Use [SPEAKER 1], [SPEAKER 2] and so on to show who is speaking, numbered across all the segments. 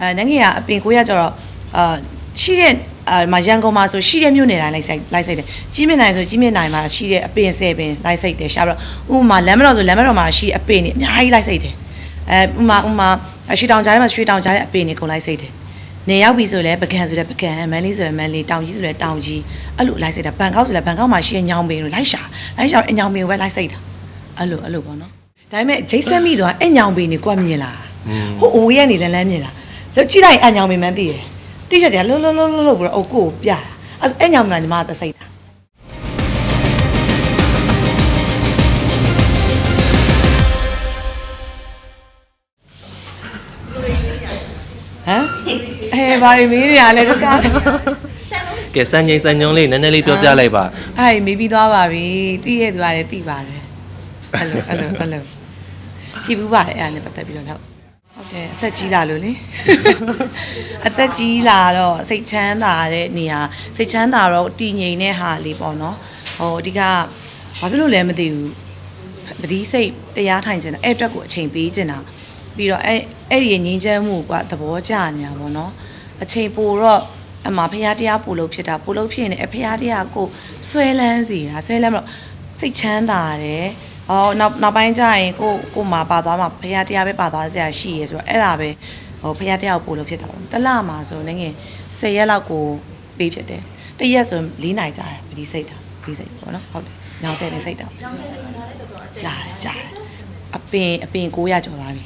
[SPEAKER 1] အဲနိုင်ငံကအပင်ကိုရကျတော့အာရှိတဲ့အာမရန်ကုန်မှာဆိုရှိတဲ့မြို့နယ်တိုင်းလိုက်ဆိုင်လိုက်ဆိုင်တယ်ကြီးမြင့်နိုင်ဆိုကြီးမြင့်နိုင်မှာရှိတဲ့အပင်ဆယ်ပင်လိုက်ဆိုင်တယ်ရှာပြီးတော့ဥပမာလမ်းမတော်ဆိုလမ်းမတော်မှာရှိတဲ့အပင်တွေအများကြီးလိုက်ဆိုင်တယ်အဲဥပမာဥပမာရွှေတောင်ကြားထဲမှာရွှေတောင်ကြားတဲ့အပင်တွေကုန်လိုက်ဆိုင်တယ်နေရောက်ပြီဆိုလဲပကံဆိုလဲပကံမန်းလေးဆိုလဲမန်းလေးတောင်ကြီးဆိုလဲတောင်ကြီးအဲ့လိုလိုက်ဆိုင်တာဘန်ကောက်ဆိုလဲဘန်ကောက်မှာရှိတဲ့ညောင်ပင်ကိုလိုက်ရှာလိုက်ရှာအညောင်ပင်ကိုပဲလိုက်ဆိုင်တာအဲ့လိုအဲ့လိုပေါ့နော်ဒါပေမဲ့ဂျိတ်ဆက်မိတော့အဲ့ညောင်ပင်တွေကိုမြင်လာဟိုအိုးရနေလန်းလန်းမြင်လာ လို့ကြည့်လိုက်အညောင်မင်းမန်းသိရယ်တိရက်တယ်လှလှလှလှလှပြီးတော့အုတ်ကိုပြတာအဲ့အညောင်မလားညီမသစိတ်တာဟမ်အဲဘာတွေမေးနေရလဲတကား
[SPEAKER 2] ကဲစံချိန်စံညုံလေးနည်းနည်းလေးပြောပြလိုက်ပါ
[SPEAKER 1] အဲ့မေးပြီးသွားပါပြီသိရသူကလည်းသိပါတယ်အဲ့လိုအဲ့လိုအဲ့လိုကြည့်ဘူးပါတယ်အဲ့ဒါနဲ့ပတ်သက်ပြီးတော့ဟုတ်ဟု တ်တယ်အသက်ကြီးလာလို့လေအသက်ကြီးလာတော့စိတ်ချမ်းသာတဲ့နေရာစိတ်ချမ်းသာတော့တည်ငြိမ်တဲ့ဟာလေးပေါ့နော်ဟိုအဓိကဘာဖြစ်လို့လဲမသိဘူးပတိစိတ်တရားထိုင်ခြင်းအဲ့အတွက်ကိုအချိန်ပေးခြင်းတာပြီးတော့အဲ့အဲ့ဒီငြင်းချမ်းမှုကသဘောကျနေတာပေါ့နော်အချိန်ပိုတော့အမဖះတရားပို့လို့ဖြစ်တာပို့လို့ဖြစ်ရင်အဖះတရားကိုဆွဲလန်းစီတာဆွဲလန်းမလို့စိတ်ချမ်းသာတယ်။ အော်နောက်နောက်ပိုင်းကျရင်ကိုကိုမှာပါသွားမှာဖះတရားပဲပါသွားစရာရှိရဲဆိုတော့အဲ့ဒါပဲဟိုဖះတရားကိုပို့လို့ဖြစ်တာပေါ့။တစ်လမှာဆိုနေငယ်10ရက်လောက်ကိုပေးဖြစ်တယ်။တစ်ရက်ဆို4နိုင်ကြာတယ်ပတိစိတ်တာပတိစိတ်ပေါ့နော်ဟုတ်တယ်။ညောင်ဆယ်နေစိတ်တာ။ကြာတယ်ကြာတယ်။အပင်အပင်900ကျော်သွားပြီ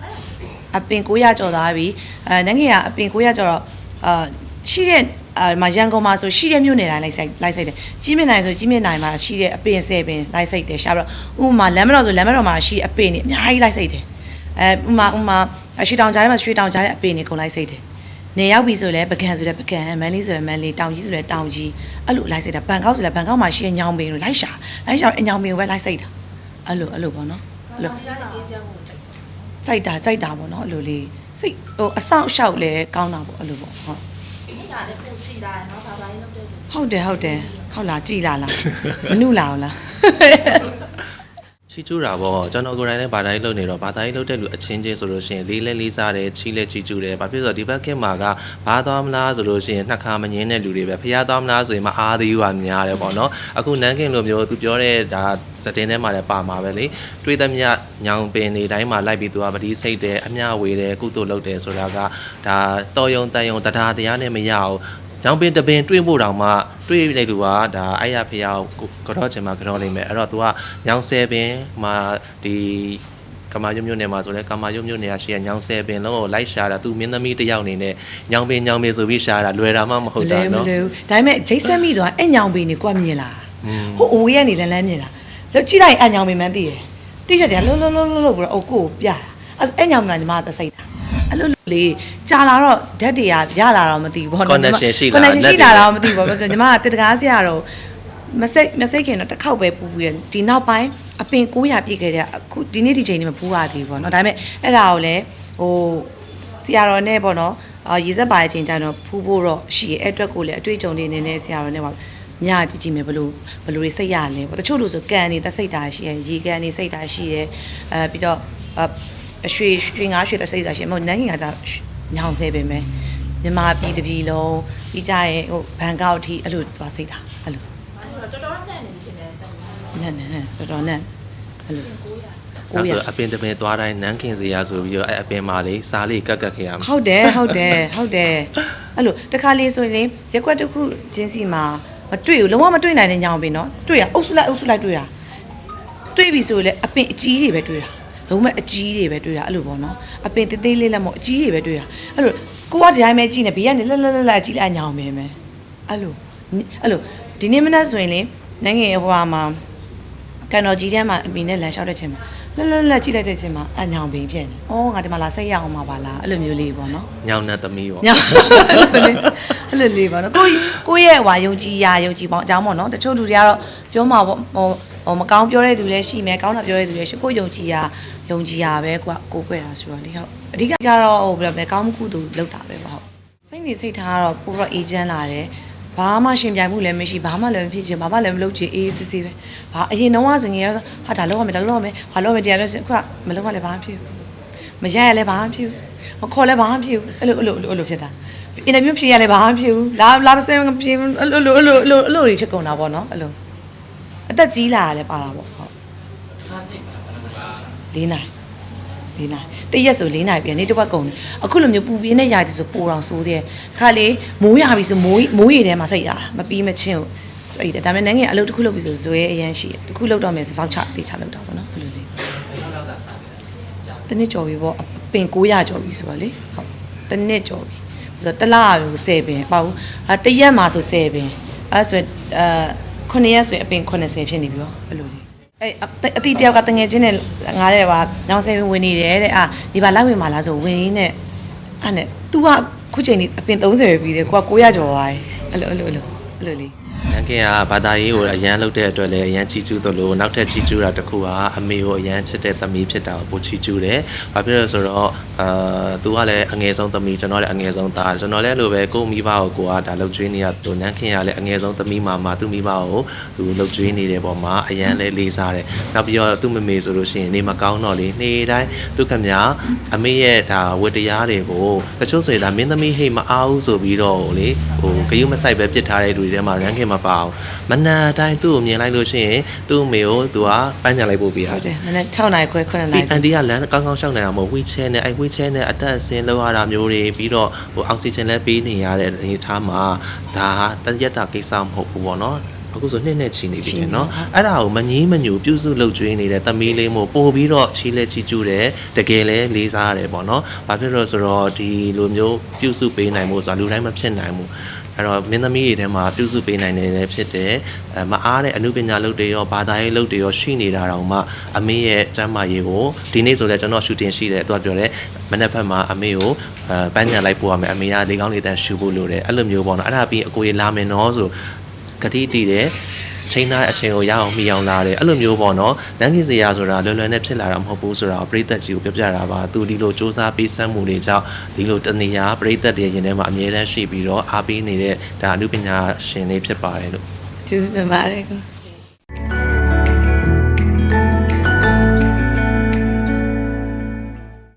[SPEAKER 1] ။အပင်900ကျော်သွားပြီအဲနိုင်ငံကအပင်900ကျော်တော့အာရှိတဲ့ အာမရန်ကုန်မှာဆိုရှိတဲ့မြို့နယ်တိုင်းလိုက်ဆိုင်လိုက်ဆိုင်တယ်ကြီးမြင့်နိုင်ဆိုကြီးမြင့်နိုင်မှာရှိတဲ့အပင်ဆယ်ပင်လိုက်ဆိုင်တယ်ရှာပြီးတော့ဥပမာလမ်းမတော်ဆိုလမ်းမတော်မှာရှိတဲ့အပင်တွေအများကြီးလိုက်ဆိုင်တယ်အဲဥပမာဥပမာရွှေတောင်ကြားထဲမှာရွှေတောင်ကြားတဲ့အပင်တွေကုန်လိုက်ဆိုင်တယ်နေရောက်ပြီဆိုလဲပကံဆိုလဲပကံမန်းလေးဆိုလဲမန်းလေးတောင်ကြီးဆိုလဲတောင်ကြီးအဲ့လိုလိုက်ဆိုင်တာဘန်ကောက်ဆိုလဲဘန်ကောက်မှာရှိတဲ့ညောင်ပင်ကိုလိုက်ရှာလိုက်ရှာအညောင်ပင်ကိုပဲလိုက်ဆိုင်တာအဲ့လိုအဲ့လိုပေါ့နော်အဲ့လိုကြိုက်တာကြိုက်တာပေါ့နော်အဲ့လိုလေးစိတ်ဟိုအဆောက်အအုပ်လဲကောင်းတာပေါ့အဲ့လိုပေါ့ဟုတ်
[SPEAKER 3] တာလည်းပုံစီတာရယ်နော်ဘာသာရေးလုပ်တဲ့သူ
[SPEAKER 1] ဟုတ်တယ်ဟုတ်တယ်ဟုတ်လားကြည်လာလားမနှုလာအောင်လား
[SPEAKER 2] ချီကျူတာပေါ့ကျွန်တော်ကိုယ်တိုင်လည်းဘာသာရေးလုပ်နေတော့ဘာသာရေးလုပ်တဲ့လူအချင်းချင်းဆိုလို့ရှိရင်လေးလဲလေးစားတယ်ချီလဲချီကျူတယ်ဘာဖြစ်လို့လဲဆိုတော့ဒီဘက်ခင်မှာကဘာသွားမလားဆိုလို့ရှိရင်နှစ်ခါမငင်းတဲ့လူတွေပဲဖျားသွားမလားဆိုရင်မအားသေးဘူးဟာများတယ်ပေါ့နော်အခုနန်းကင်လိုမျိုးသူပြောတဲ့ဒါသတင်းထဲမှာလည်းပါမှာပဲလေတွေးသမျှညောင်ပင်နေတိုင်းမှာလိုက်ပြီးသူကပတိစိတ်တယ်အမျှဝေတယ်ကုသိုလ်လုပ်တယ်ဆိုတာကဒါတော်ယုံတန်ယုံတရားတရားနဲ့မရအောင် ညောင်ပင်တပင်တွေးဖို့တောင်မှတွေးနေလူကဒါအဲ့ရဖျားကိုကတော့ချင်မှာကတော့လိမ့်မယ်အဲ့တော့ तू ကညောင်ဆယ်ပင်မှာဒီကမာယုံမျိုးနယ်မှာဆိုလဲကမာယုံမျိုးနယ်ကရှိရညောင်ဆယ်ပင်လုံးကိုလိုက်ရှာတာသူမင်းသမီးတစ်ယောက်အနေနဲ့ညောင်ပင်ညောင်ပင်ဆိုပြီးရှာတာလွယ်တာမှမဟုတ်တာ
[SPEAKER 1] မ
[SPEAKER 2] နော်
[SPEAKER 1] လဲဘူးဒါပေမဲ့ဂျိတ်ဆက်မိသွားအဲ့ညောင်ပင်တွေကိုမြင်လာ
[SPEAKER 2] อืม
[SPEAKER 1] ဟိုအိုးရနေလန်းလန်းမြင်လာလို့ကြည့်လိုက်အညောင်ပင်မန်းသိရယ်တိရက်တယ်လှလှလှလှလှပြီးတော့အုတ်ကိုပြတာအဲ့အဲ့ညောင်ပင်ကညီမသစိတ်တာ အဲ့လိုလိုလေးကြာလာတော့ဓာတ်တွေကရလာတော့မသိဘူးဘော
[SPEAKER 2] Connection ရှိလာ
[SPEAKER 1] connection ရှိ
[SPEAKER 2] ဓာ
[SPEAKER 1] လာ
[SPEAKER 2] တ်တွေ
[SPEAKER 1] တော့မသိဘူးဘောဆိုညီမကတက်တကားစရာတော့မစိတ်မစိတ်ခင်တော့တစ်ခေါက်ပဲပူပြီးတယ်ဒီနောက်ပိုင်းအပင်900ပြည့်ခဲ့တဲ့အခုဒီနေ့ဒီချိန်နေမပူရသေးဘူးပေါ့နော်ဒါပေမဲ့အဲ့ဒါကိုလည်းဟိုဆရာတော်နဲ့ပေါ့နော်အာရေစက်ပါတဲ့အချိန်ကျတော့ဖူးဖို့တော့ရှိရဲ့အဲ့အတွက်ကိုလည်းအတွေ့အကြုံတွေနေနေဆရာတော်နဲ့ပေါ့ညကြည့်ကြည့်မယ်ဘလို့ဘလို့တွေစိတ်ရလဲပေါ့တချို့လူဆိုကန်နေသက်စိတ်တာရှိရဲ့ရေကန်နေစိတ်တာရှိရဲ့အဲပြီးတော့ အရွှေရွှေငါးရွှေသက်စိတ်တာရှိရဲ့မဟုတ်နန်းခင်ကကြညောင်ဆဲပဲမယ်မြန်မာပြည်တစ်ပြည်လုံးပြီးကြရဲ့ဟိုဘန်ကောက်အထိအဲ့လိုသွားစိတ်တာအဲ့လို
[SPEAKER 3] ဘာလို့တော်တော်နဲ့နေချင်းတယ်တိုင်
[SPEAKER 1] နန်းနန်းနန်းတော်တော်နန်းအဲ့လို
[SPEAKER 2] အဲ့ဆိုအပင်တပင်သွားတိုင်းနန်းခင်စရာဆိုပြီးတော့အဲ့အပင်မာလေးစားလေးကတ်ကတ်ခဲ့ရမှာ
[SPEAKER 1] ဟုတ်တယ်ဟုတ်တယ်ဟုတ်တယ်အဲ့လိုတခါလေးဆိုရင်ရက်ွက်တစ်ခုချင်းစီမှာမတွေ့ဘူးလုံးဝမတွေ့နိုင်တဲ့ညောင်ပင်နော်တွေ့ရအုပ်စုလိုက်အုပ်စုလိုက်တွေ့တာတွေ့ပြီဆိုရင်လည်းအပင်အကြီးတွေပဲတွေ့တာ လုံးဝအကြီးတွေပဲတွေ့တာအဲ့လိုပေါ့နော်အပင်သေးသေးလေးလည်းမဟုတ်အကြီးတွေပဲတွေ့တာအဲ့လိုကိုကဒီတိုင်းပဲကြည့်နေဘေးကနေလှလှလှလှကြည့်လိုက်ညောင်ပင်ပဲအဲ့လိုအဲ့လိုဒီနေ့မနက်ဆိုရင်လေနိုင်ငံဟိုဟာမှာကန်တော်ကြီးထဲမှာအပင်နဲ့လမ်းလျှောက်တဲ့ချိန်မှာလှလှလှကြည့်လိုက်တဲ့ချိန်မှာအညောင်ပင်ဖြစ်နေ။အော်ငါဒီမှာလာဆက်ရအောင်မှာပါလားအဲ့လိုမျိုးလေးပေါ့နော်။
[SPEAKER 2] ညောင်နဲ့သမီးပေါ့
[SPEAKER 1] ညောင်အဲ့လိုလေးပါနော်ကိုကိုရဲ့ဟွာယုံကြည်ရာယုံကြည်ပေါင်းအကြောင်းပေါ့နော်တချို့လူတွေကတော့ပြောမှာပေါ့ဟို ဟိုမကောင်းပြောတဲ့သူလည်းရှိမယ်ကောင်းတာပြောတဲ့သူလည်းရှိကိုယုံကြည်ရာယုံကြည်ရာပဲကွာကိုကိုွယ်တာဆိုတော့လေဟုတ်အဓိကကတော့ဟိုဘယ်လိုလဲကောင်းမှုကုသိုလ်လောက်တာပဲပေါ့ဟုတ်စိတ်နေစိတ်ထားကတော့ပိုတော့အေဂျင့်လာတယ်ဘာမှရှင်ပြိုင်မှုလည်းမရှိဘာမှလည်းမဖြစ်ချင်ဘာမှလည်းမလုပ်ချင်အေးစစ်စစ်ပဲဘာအရင်တော့ဆိုရင်ကတော့ဟာဒါလောက်ရမယ်ဒါလောက်ရမယ်ဟာလောက်ရမယ်တရားလို့အခုကမလုပ်ရလည်းဘာမှဖြစ်ဘူးမရရလည်းဘာမှဖြစ်ဘူးမခေါ်လဲဘာမှမဖြစ်ဘူးအဲ့လိုအဲ့လိုအဲ့လိုဖြစ်တာအင်တာဗျူးဖြေရလဲဘာမှမဖြစ်ဘူးလာလာမစင်းမဖြေဘူးအဲ့လိုအဲ့လိုအဲ့လိုအဲ့လိုတွေဖြစ်ကုန်တာပေါ့နော်အဲ့လို အသက်ကြီးလာရတယ်ပါတာပေါ့ဟုတ်လေးနိုင်လေးနိုင်တရက်ဆိုလေးနိုင်ပြန်နေတစ်ပတ်ကုန်တယ်အခုလိုမျိုးပူပြင်းတဲ့ຢာတီဆိုပိုတော်ဆိုးတဲ့ခါလေမိုးရပြီဆိုမိုးမိုးရည်ထဲမှာစိတ်ရတာမပြီးမချင်းကိုစိတ်တယ်ဒါပေမဲ့နိုင်ငံအလုပ်တစ်ခုလုပ်ပြီဆိုဇွဲအရန်ရှိတယ်တစ်ခုလုပ်တော့မယ်ဆိုစောင့်ချတေချလုပ်တာပေါ့နော်အဲ့လိုလေးတနစ်ကြော်ပြီပေါ့အပင်900ကျော်ပြီဆိုတော့လေဟုတ်တနစ်ကြော်ပြီဆိုတော့တစ်လကို10ပင်ပေါ့ဘူးအဲတစ်ရက်မှာဆို10ပင်အဲဆိုရင်အဲ 9ရက်ဆိုရင်အပင်80ဖြစ်နေပြီရောအဲ့လိုကြီးအဲ့အတီတယောက်ကတငယ်ချင်းနဲ့ငါတဲ့ပါနောင်ဆယ်ပင်ဝင်နေတယ်တဲ့အာဒီပါလိုက်ဝင်ပါလားဆိုဝင်ရင်းနဲ့အဲ့နဲ့ तू ကခုချိန်နေအပင်30ပဲပြီးတယ်ကိုက900ကျော်သွားတယ်အဲ့လိုအဲ့လိုအဲ့လိုအဲ့လိုလေး
[SPEAKER 2] ရန်ကင်ကဘာသာရေးကိုအရန်လုပ်တဲ့အတွက်လည်းအရန်ချီကျူးသလိုနောက်ထပ်ချီကျူးတာတစ်ခုကအမေကိုအရန်ချစ်တဲ့သမီးဖြစ်တာကိုပိုချီကျူးတယ်။ဘာဖြစ်လို့လဲဆိုတော့အာသူကလည်းအငယ်ဆုံးသမီးကျွန်တော်လည်းအငယ်ဆုံးသားကျွန်တော်လည်းအဲ့လိုပဲကိုယ့်မိဘကိုကိုကဒါလှုပ်ကြွေးနေရသူနန်းခင်ကလည်းအငယ်ဆုံးသမီးမှာမှာသူ့မိဘကိုသူလှုပ်ကြွေးနေတဲ့ပုံမှာအရန်လည်းလေးစားတယ်။နောက်ပြီးတော့သူ့မမေဆိုလို့ရှိရင်နေမကောင်းတော့လေနေ့တိုင်းသူခမညာအမေရဲ့ဒါဝတ္တရားတွေကိုတချို့ဆိုရင်ဒါမင်းသမီးဟိတ်မအားဘူးဆိုပြီးတော့လေဟိုဂယုမဆိုင်ပဲပြစ်ထားတဲ့လူတွေထဲမှာနန်းခင်မပါအောင်မနာတိုင်းသူ့ကိုမြင်လိုက်လို့ရှိရင်သူ့အမေကိုသူကပန်းချလိုက်ပို့ပေးရ
[SPEAKER 1] ဟုတ်တယ်မနေ့6နိုင်ခွဲ9နိုင်
[SPEAKER 2] ဒီအန်တီကလမ်းကောင်းကောင်းရှောက်နေတာမဟုတ်ဝီချဲနဲ့အဲဝီချဲနဲ့အတက်အစင်းလောက်ရတာမျိုးတွေပြီးတော့ဟိုအောက်ဆီဂျင်လည်းပေးနေရတဲ့အနေအထားမှာဒါတရက်တာကိစ္စမဟုတ်ဘူးပေါ့နော်အခုဆိုနှစ်နဲ့ချီနေပြီလေနော်အဲ့ဒါကိုမငီးမညူပြုစုလုပ်ကျွေးနေတဲ့သမီးလေးမို့ပို့ပြီးတော့ချီလဲချီကျူးတယ်တကယ်လဲလေးစားရတယ်ပေါ့နော်ဘာဖြစ်လို့လဲဆိုတော့ဒီလိုမျိုးပြုစုပေးနိုင်မှုဆိုတာလူတိုင်းမဖြစ်နိုင်ဘူး အဲ့တော့မင်းသမီးတွေထဲမှာပြုစုပေးနိုင်တယ်လည်းဖြစ်တယ်အဲမအားတဲ့အမှုပညာလုပ်တွေရောဘာသာရေးလုပ်တွေရောရှိနေတာတောင်မှအမေရဲ့ကျမ်းမာရေးကိုဒီနေ့ဆိုလည်းကျွန်တော်ရှူတင်ရှိတယ်သူကပြောတယ်မနေ့ဖက်မှာအမေကိုအဲပန်းညံလိုက်ပို့ရမယ်အမေကလေကောင်းလေးတန်းရှူဖို့လိုတယ်အဲ့လိုမျိုးပေါ့နော်အဲ့ဒါပြီးအကိုကြီးလာမယ်နော်ဆိုကတိတည်တယ် ချိန်ထားတဲ့အချိန်ကိုရအောင်မှီအောင်လာတယ်အဲ့လိုမျိုးပေါ့နော်လမ်းကြီးစရာဆိုတာလွယ်လွယ်နဲ့ဖြစ်လာတာမဟုတ်ဘူးဆိုတာကိုပရိသတ်ကြီးကိုပြောပြတာပါသူဒီလိုစ조사ပေးစမ်းမှုတွေကြောင့်ဒီလိုတနေရာပရိသတ်တွေရင်ထဲမှာအမြဲတမ်းရှိပြီးတော့အားပေးနေတဲ့ဒါအမှုပညာရှင်တွေဖြစ်ပါတယ်လို့
[SPEAKER 1] ကျေးဇူးတင်ပါတယ်ကို